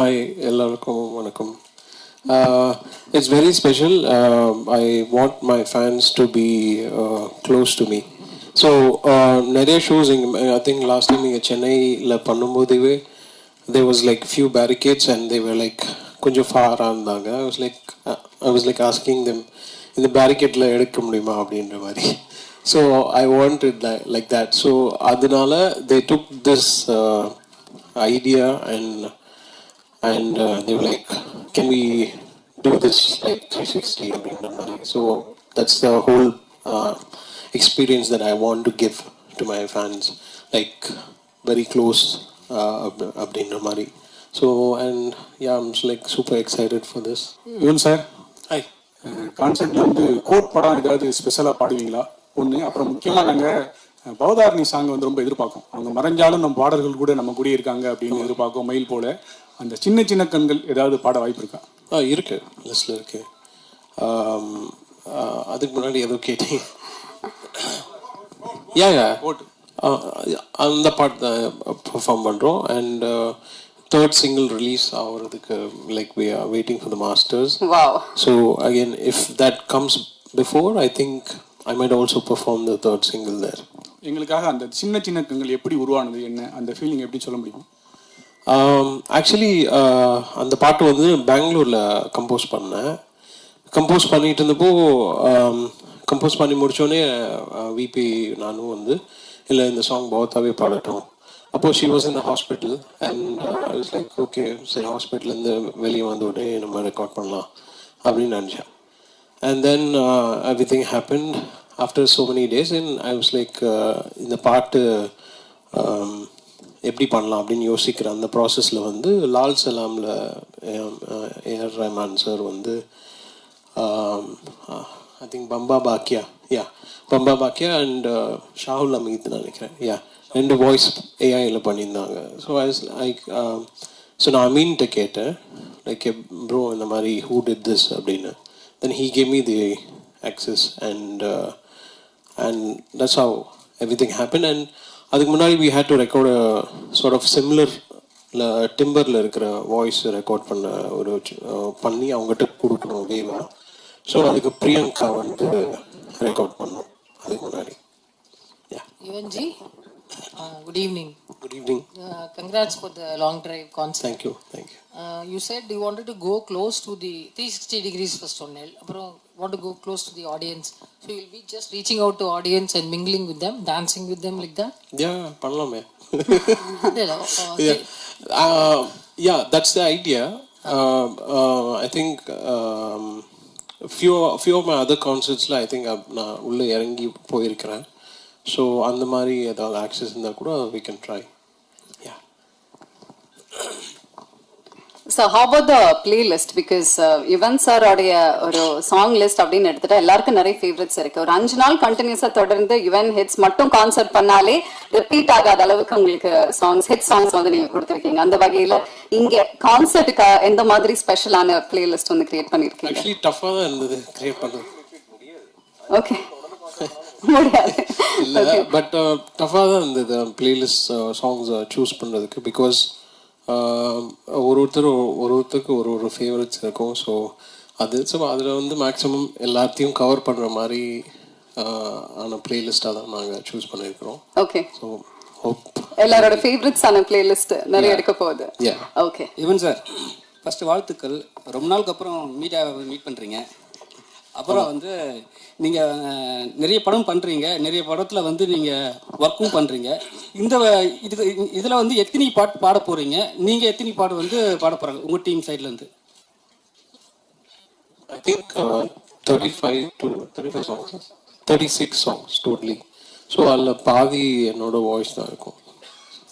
Hi எல்லாருக்கும் வணக்கம். It's very special I want my fans to be close to me so நிறைய shows இங்கே I think last time இங்கே சென்னையில் பண்ணும்போதுவே they was like few barricades and they were கொஞ்சம் ஃபாராக இருந்தாங்க. I was like I was like asking them இந்த பேரிகேட்டில் எடுக்க முடியுமா? அப்படின்ற மாதிரி. So I want it like that so அதனால they took this idea and and uh, they were like, "Can we do this like 360?" அப்படின்ற மாதிரி. So that's the whole uh, experience that I want to give to my fans, like very close uh, அப்~ அப்படின்ற மாதிரி. So and yeah, I'm just, like super excited for this. Yuvan sir Hi. கான்சர்ட்ல வந்து code படம் ஏதாவது ஸ்பெஷலாக பாடுவீங்களா ஒன்று அப்புறம் முக்கியமாக நாங்கள் பவதாரணி சாங் வந்து ரொம்ப எதிர்பார்க்கோம் அவங்க மறைஞ்சாலும் நம்ம பாடல்கள் கூட நம்ம கூடயே இருக்காங்க அப்படின்னு எதிர்பார்க்கோம் மயில் போல அந்த சின்ன சின்ன கண்கள் ஏதாவது பாட வாய்ப்பு இருக்கா? ஆ இருக்கு. லிஸ்ட்ல இருக்கு. அதுக்கு முன்னாடி ஏதோ கேட்டீங்க யா யா அந்த பாட்டு தான் பெர்ஃபார்ம் பண்ணுறோம் அண்ட் தேர்ட் சிங்கிள் ரிலீஸ் ஆகிறதுக்கு like we are waiting for the masters Wow. So again if that comes before I think I might also perform the third single there எங்களுக்காக அந்த சின்ன சின்ன கண்கள் எப்படி உருவானது என்ன அந்த ஃபீலிங் எப்படி சொல்ல முடியும்? Um, ஆக்சுவலி uh, அந்த பாட்டு வந்து பெங்களூரில் கம்போஸ் பண்ணேன். கம்போஸ் பண்ணிட்டு இருந்தப்போ um, கம்போஸ் பண்ணி முடித்தோடனே விபி uh, நானும் வந்து இல்லை இந்த சாங் பௌத்தாவே பாடட்டும். அப்போது ஷி வாஸ் இந்த hospital and I was like okay சரி ஹாஸ்பிட்டல்லேருந்து வெளியே வந்த உடனே நம்ம ரெக்கார்ட் பண்ணலாம் அப்படின்னு நினச்சேன். And then every happen after so many days and I was like இந்த பாட்டு um, எப்படி பண்ணலாம் அப்படின்னு யோசிக்கிற அந்த ப்ராசஸில் வந்து லால் சலாமில் ஏஆர் ரஹ்மான் சார் வந்து I think Bamba Bakya yeah Bamba Bakya and Shahul Hameed நினைக்கிறேன் யா ரெண்டு வாய்ஸ் ஏஐயில் பண்ணியிருந்தாங்க. ஸோ ஐ லைக் ஸோ நான் அமீன்கிட்ட கேட்டேன் லைக் ப்ரோ இந்த மாதிரி ஹூ டிட் திஸ் அப்படின்னு. Then he came me the access and and that's how everything happen and அதுக்கு முன்னாடி we had to record sort of similar டிம்பரில் இருக்கிற வாய்ஸ் ரெக்கார்ட் பண்ண ஒரு பண்ணி அவங்ககிட்ட கொடுக்கணும் வேவா ஸோ அதுக்கு பிரியங்கா வந்து ரெக்கார்ட் பண்ணோம். அதுக்கு முன்னாடி. யா uh, good evening. Good evening Uh, congrats for the long drive concert. Thank you thank you Uh, you said you wanted to go close to the 360 degrees first சொன்னேன் அப்புறம் want to go close to the audience. So you'll be just reaching out to audience and mingling with them, dancing with them like that? யா பண்ணலாமே இல்ல, uh, yeah. Uh, yeah, that's the idea. Uh, uh, I think um, few few of my other concertsல I think I've- நான் உள்ள இறங்கி போயிருக்கிறேன் so அந்த மாதிரி ஏதாவது access இருந்தால் கூட we can try. Yeah. So how about the playlist? Because uh, Yuvan sir உடைய ஒரு சாங் லிஸ்ட் அப்படின்னு எடுத்துட்டா எல்லாருக்கும் நிறைய ஃபேவரட்ஸ் இருக்கு ஒரு அஞ்சு நாள் கண்டினியூஸா தொடர்ந்து யுவன் ஹிட்ஸ் மட்டும் கான்சர்ட் பண்ணாலே ரிப்பீட் ஆகாத அளவுக்கு உங்களுக்கு சாங்ஸ் ஹிட் சாங்ஸ் வந்து நீங்க கொடுத்துருக்கீங்க அந்த வகையில இங்க கான்சர்ட்டுக்கு எந்த மாதிரி ஸ்பெஷலான பிளேலிஸ்ட் வந்து கிரியேட் தான் இருந்தது கிரியேட் பண்ணுறது ஓகே இல்லை பட் டஃப்பாக தான் இருந்தது பிளேலிஸ்ட் சாங்ஸ் சூஸ் பண்ணுறதுக்கு பிகாஸ் ஒரு ஒருத்தர் ஒரு ஒருத்தருக்கு ஒரு ஒரு ஃபேவரட்ஸ் இருக்கும். ஸோ அது ஸோ அதில் வந்து மேக்ஸிமம் எல்லாத்தையும் கவர் பண்ணுற மாதிரி uh, ஆன பிளேலிஸ்ட்டாக தான் நாங்கள் சூஸ் பண்ணியிருக்கிறோம் ஓகே ஸோ ஹோப் எல்லாரோட ஃபேவரட்ஸான பிளேலிஸ்ட் நிறைய எடுக்க போகுது. Yeah okay Yuvan sir first வாழ்த்துக்கள். ரொம்ப நாளுக்கு அப்புறம் மீடியாவை மீட் பண்ணுறீங்க அப்புறம் வந்து நீங்கள் நிறைய படம் பண்ணுறீங்க நிறைய படத்தில் வந்து நீங்கள் ஒர்க்கும் பண்ணுறீங்க இந்த இது இதில் வந்து எத்தனை பாட்டு பாட போகிறீங்க நீங்கள் எத்தனை பாட்டு வந்து பாட போகிறாங்க உங்கள் டீம் சைட்லேருந்து I think thirty five to thirty five songs thirty six songs totally so அதில் பாதி என்னோட வாய்ஸ் தான் இருக்கும்.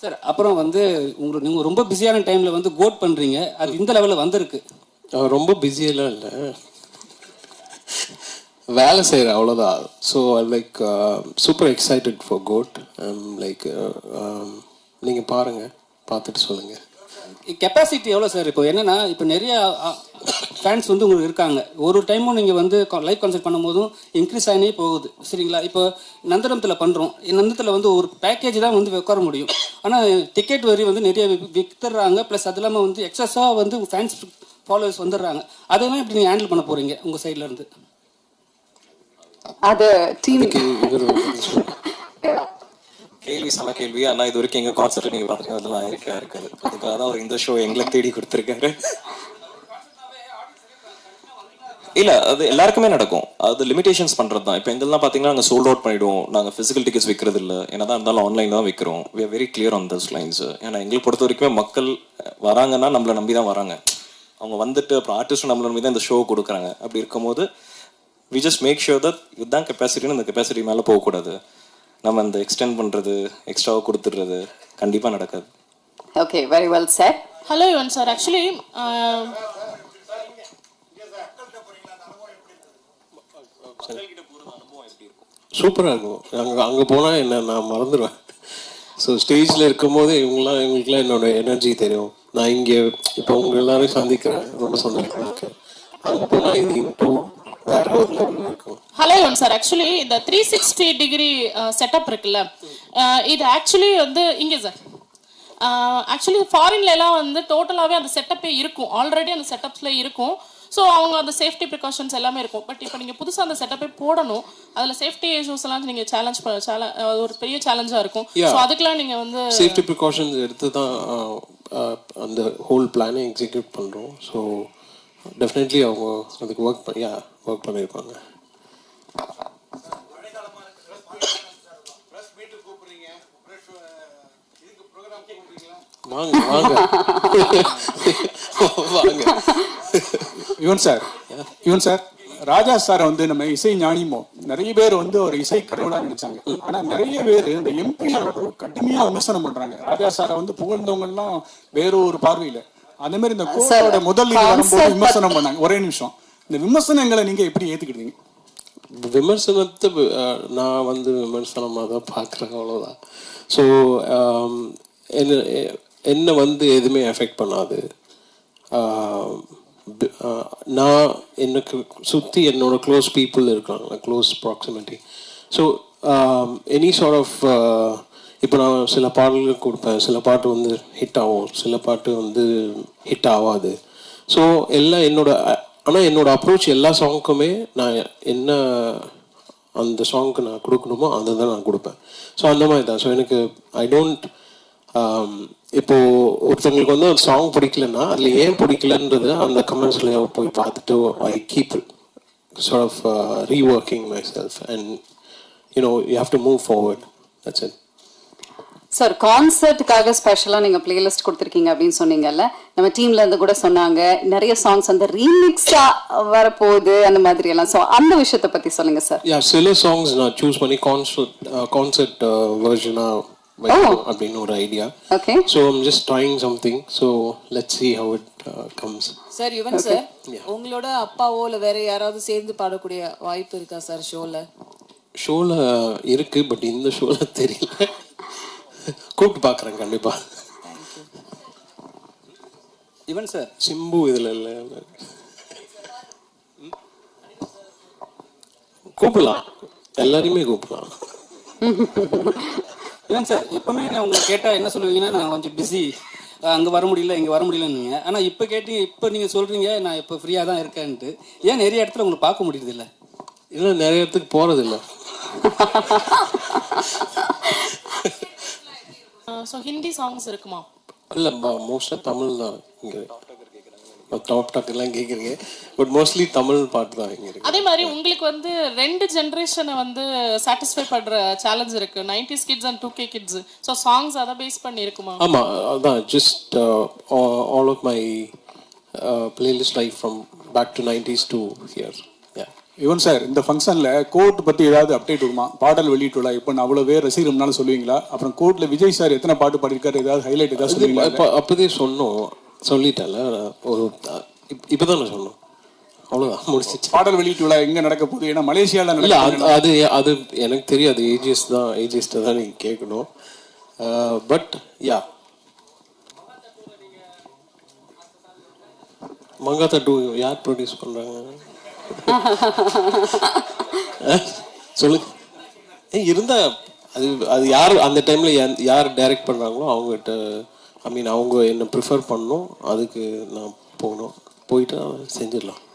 சார் அப்புறம் வந்து உங்களுக்கு நீங்கள் ரொம்ப பிஸியான டைமில் வந்து கோட் பண்ணுறீங்க அது இந்த லெவலில் வந்திருக்கு. ரொம்ப பிஸியெல்லாம் இல்லை. வேலை செய்கிற அவ்வளோதான் so like super excited for GOAT like நீங்கள் பாருங்கள் பார்த்துட்டு சொல்லுங்கள் கெப்பாசிட்டி எவ்வளோ சார் இப்போ? என்னென்னா இப்போ நிறைய uh, ஃபேன்ஸ் வந்து உங்களுக்கு இருக்காங்க. ஒரு டைமும் நீங்கள் வந்து லைவ் கான்சர்ட் பண்ணும்போதும் இன்க்ரீஸ் ஆகினே போகுது. சரிங்களா? இப்போ நந்தனத்தில் பண்ணுறோம் நந்தத்தில் வந்து ஒரு பேக்கேஜ் தான் வந்து உட்கார முடியும். ஆனால் டிக்கெட் வரி வந்து நிறைய வி- வித்துடுறாங்க. ப்ளஸ் அது இல்லாமல் வந்து எக்ஸஸாக வந்து ஃபேன்ஸ் ஃபாலோவர்ஸ் வந்துடுறாங்க. அதெல்லாம் இப்படி நீங்கள் ஹேண்டில் பண்ண போகிறீங்க உங்கள் சைட்லேருந்து அது டீம் இவர் கேள்வி செம கேள்வி. ஆனா இது வரைக்கும் எங்க கான்செப்ட் நீங்க பாத்தீங்க அதெல்லாம் இருக்கா இருக்காது. அதுக்காக தான் அவர் இந்த ஷோ எங்களை தேடி கொடுத்துருக்காரு. இல்ல அது எல்லாருக்குமே நடக்கும். அது லிமிடேஷன்ஸ் பண்றது தான். இப்போ எங்கெல்லாம் பாத்தீங்கன்னா நாங்க சோல்ட் அவுட் பண்ணிடுவோம். நாங்க பிசிக்கல் டிக்கெட்ஸ் விற்கிறது இல்ல. என்னதான் இருந்தாலும் ஆன்லைன் தான் விற்கிறோம் we are very clear on those lines ஏன்னா எங்களை பொறுத்த வரைக்குமே மக்கள் வராங்கன்னா நம்மளை நம்பி தான் வராங்க. அவங்க வந்துட்டு அப்புறம் ஆர்டிஸ்டும் நம்மளை நம்பி தான் இந்த ஷோ கொடுக்குறாங்க. அப்படி இருக்கும்போது we just make sure that இதுதான் கெப்பாசிட்டின்னு இந்த கெப்பாசிட்டி மேலே போகக்கூடாது. நம்ம இந்த எக்ஸ்டெண்ட் பண்ணுறது எக்ஸ்ட்ராவாக கொடுத்துடுறது கண்டிப்பாக நடக்காது. Okay very well sir hello Yuvan sir. Actually சூப்பராக இருக்கும். அங்கே அங்கே போனால் என்ன நான் மறந்துடுவேன் ஸோ ஸ்டேஜில் இருக்கும்போது இவங்களாம் இவங்களுக்குலாம் என்னோட எனர்ஜி தெரியும். நான் இங்கே இப்போ உங்க எல்லாரையும் சந்திக்கிறேன். ரொம்ப சந்தோஷம் ஹலோ யுவன் சார் ஆக்சுவலி இந்த த்ரீ சிக்ஸ்டி டிகிரி செட்டப் இருக்குல்ல uh, இது ஆக்சுவலி வந்து இங்கே சார் ஆக்சுவலி ஃபாரின்ல எல்லாம் வந்து டோட்டலாகவே அந்த செட்டப்பே இருக்கும். ஆல்ரெடி அந்த செட்டப்ஸ்ல இருக்கும். ஸோ அவங்க அந்த சேஃப்டி ப்ரிகாஷன்ஸ் எல்லாமே இருக்கும். பட் இப்போ நீங்கள் புதுசாக அந்த செட்டப்பே போடணும் அதில் சேஃப்டி இஷ்யூஸ் எல்லாம் நீங்கள் சேலஞ்ச் ஒரு பெரிய சேலஞ்சாக இருக்கும். ஸோ அதுக்கெல்லாம் நீங்கள் வந்து சேஃப்டி ப்ரிகாஷன்ஸ் எடுத்து தான் அந்த ஹோல் பிளானை எக்ஸிக்யூட் பண்ணுறோம் ஸோ டெஃபினெட்லி அவங்க அதுக்கு ஒர்க் பண்ணி ஒர்க் பண்ணியிருப்பாங்க வாங்க வாங்க. வாங்க. Yuvan sir Yuvan sir Raja sir வந்து நம்ம இசை ஞானிமோ நிறைய பேர் வந்து ஒரு இசை கடவுளா நினைச்சாங்க. ஆனா நிறைய பேர் இந்த எம்பி கடுமையா விமர்சனம் பண்றாங்க. ராஜா சாரை வந்து புகழ்ந்தவங்க எல்லாம் வேற ஒரு பார்வையில. அந்த மாதிரி இந்த கோவிலோட முதல் வரும்போது விமர்சனம் பண்ணாங்க. ஒரே நிமிஷம். இந்த விமர்சனங்களை நீங்க எப்படி ஏத்துக்கிட்டீங்க? விமர்சனத்தை நான் வந்து விமர்சனமாக தான் பார்க்குறேன் அவ்வளோதான் ஸோ என்ன என்னை வந்து எதுவுமே எஃபெக்ட் பண்ணாது. நான் எனக்கு சுற்றி என்னோட க்ளோஸ் பீப்புள் இருக்காங்க close proximity so any sort of இப்போ நான் சில பாடல்கள் கொடுப்பேன் சில பாட்டு வந்து ஹிட் ஆகும் சில பாட்டு வந்து ஹிட் ஆகாது. ஸோ எல்லாம் என்னோட ஆனால் என்னோடய அப்ரோச் எல்லா சாங்க்குமே நான் என்ன அந்த சாங்க்கு நான் கொடுக்கணுமோ அதை தான் நான் கொடுப்பேன். ஸோ அந்த மாதிரி தான் ஸோ எனக்கு ஐ டோன்ட் இப்போ ஒருத்தவங்களுக்கு வந்து ஒரு சாங் பிடிக்கலன்னா அதில் ஏன் பிடிக்கலன்றது அந்த கமெண்ட்ஸில் போய் பார்த்துட்டு I keep sort of uh, reworking myself and you know you have to move forward. That's it. Sir கான்சர்ட்டுக்காக ஸ்பெஷலாக நீங்கள் பிளேலிஸ்ட் கொடுத்துருக்கீங்க அப்படின்னு சொன்னீங்கல்ல நம்ம டீம்ல இருந்து கூட சொன்னாங்க நிறைய சாங்ஸ் வந்து ரீமிக்ஸா வரப்போகுது அந்த மாதிரி எல்லாம். ஸோ அந்த விஷயத்தை பத்தி சொல்லுங்க சார் yeah சில சாங்ஸ் நான் சூஸ் பண்ணி கான்சர்ட் கான்சர்ட் வெர்ஷனாக அப்படின்னு ஒரு idea okay so I'm just trying something so let see how it comes sir Yuvan sir உங்களோட அப்பாவோ இல்ல வேற யாராவது சேர்ந்து பாடக்கூடிய வாய்ப்பு இருக்கா சார் ஷோல ஷோவில் இருக்கு பட் இந்த ஷோவில் தெரியல. கூப்பிட்டு பார்க்குறேன் கண்டிப்பாக ஈவன் சார் சிம்பு இதில் இல்லை. கூப்பிடலாம். எல்லாரையுமே கூப்பிடலாம். இல்லைங்க சார் எப்பவுமே நான் உங்களை கேட்டால் என்ன சொல்லுவீங்கன்னா நான் கொஞ்சம் பிஸி அங்கே வர முடியல இங்கே வர முடியலன்னீங்க. ஆனால் இப்போ கேட்டீங்க இப்போ நீங்கள் சொல்கிறீங்க நான் இப்போ ஃப்ரீயாக தான் இருக்கேன்ட்டு. ஏன் நிறைய இடத்துல உங்களை பார்க்க முடியுது இல்லை இல்லை நிறைய இடத்துக்கு போகிறதில்ல ஸோ ஹிந்தி சாங்ஸ் இருக்குமா? இல்லை மோஸ்ட்டாக தமிழ் தான் இங்கே. டாப் டாக் எல்லாம் கேட்குறீங்க பட் மோஸ்ட்லி தமிழ் பாட்டு தான் இங்கே இருக்கு. அதே மாதிரி உங்களுக்கு வந்து ரெண்டு ஜென்ரேஷனை வந்து சாட்டிஸ்ஃபை பண்ற சேலஞ்ச் இருக்கு. Nineties kids and two K kids so songs அதை பேஸ் பண்ணி இருக்குமா ஆமாம் அதான் just all of my playlist life from back to nineties to here Yuvan sir இந்த ஃபங்க்ஷன்ல கோர்ட் பத்தி ஏதாவது அப்டேட் வருமா பாடல் வெளியிட்டுள்ள இப்போ நான் அவ்வளவு பேர் ரசிகர்னாலும் சொல்லுவீங்களா? அப்புறம் கோர்ட்ல விஜய் சார் எத்தனை பாட்டு பாடிருக்காரு ஏதாவது ஹைலைட் ஏதாவது சொல்லுவீங்களா? அப்போதே சொன்னோம். சொல்லிட்டேன்ல ஒரு இப்போ தான் சொன்னோம். அவ்வளோதான் முடிச்சிச்சு. பாடல் வெளியீட்டு விழா எங்க நடக்க போகுது? ஏன்னா மலேசியால இல்லை அது அது அது எனக்கு தெரியாது. ஏஜிஎஸ் தான் ஏஜிஎஸ்ட்டை தான் நீங்கள் கேட்கணும். பட் யா மங்காத்தா டூ யார் ப்ரொடியூஸ் பண்ணுறாங்க சொல்லுங்க ஏய் இருந்தா அது அது யார் அந்த டைமில் யார் டைரக்ட் பண்ணுறாங்களோ அவங்ககிட்ட ஐ மீன் அவங்க என்ன ப்ரிஃபர் பண்ணணும் அதுக்கு நான் போகணும். போயிட்டு செஞ்சிடலாம்.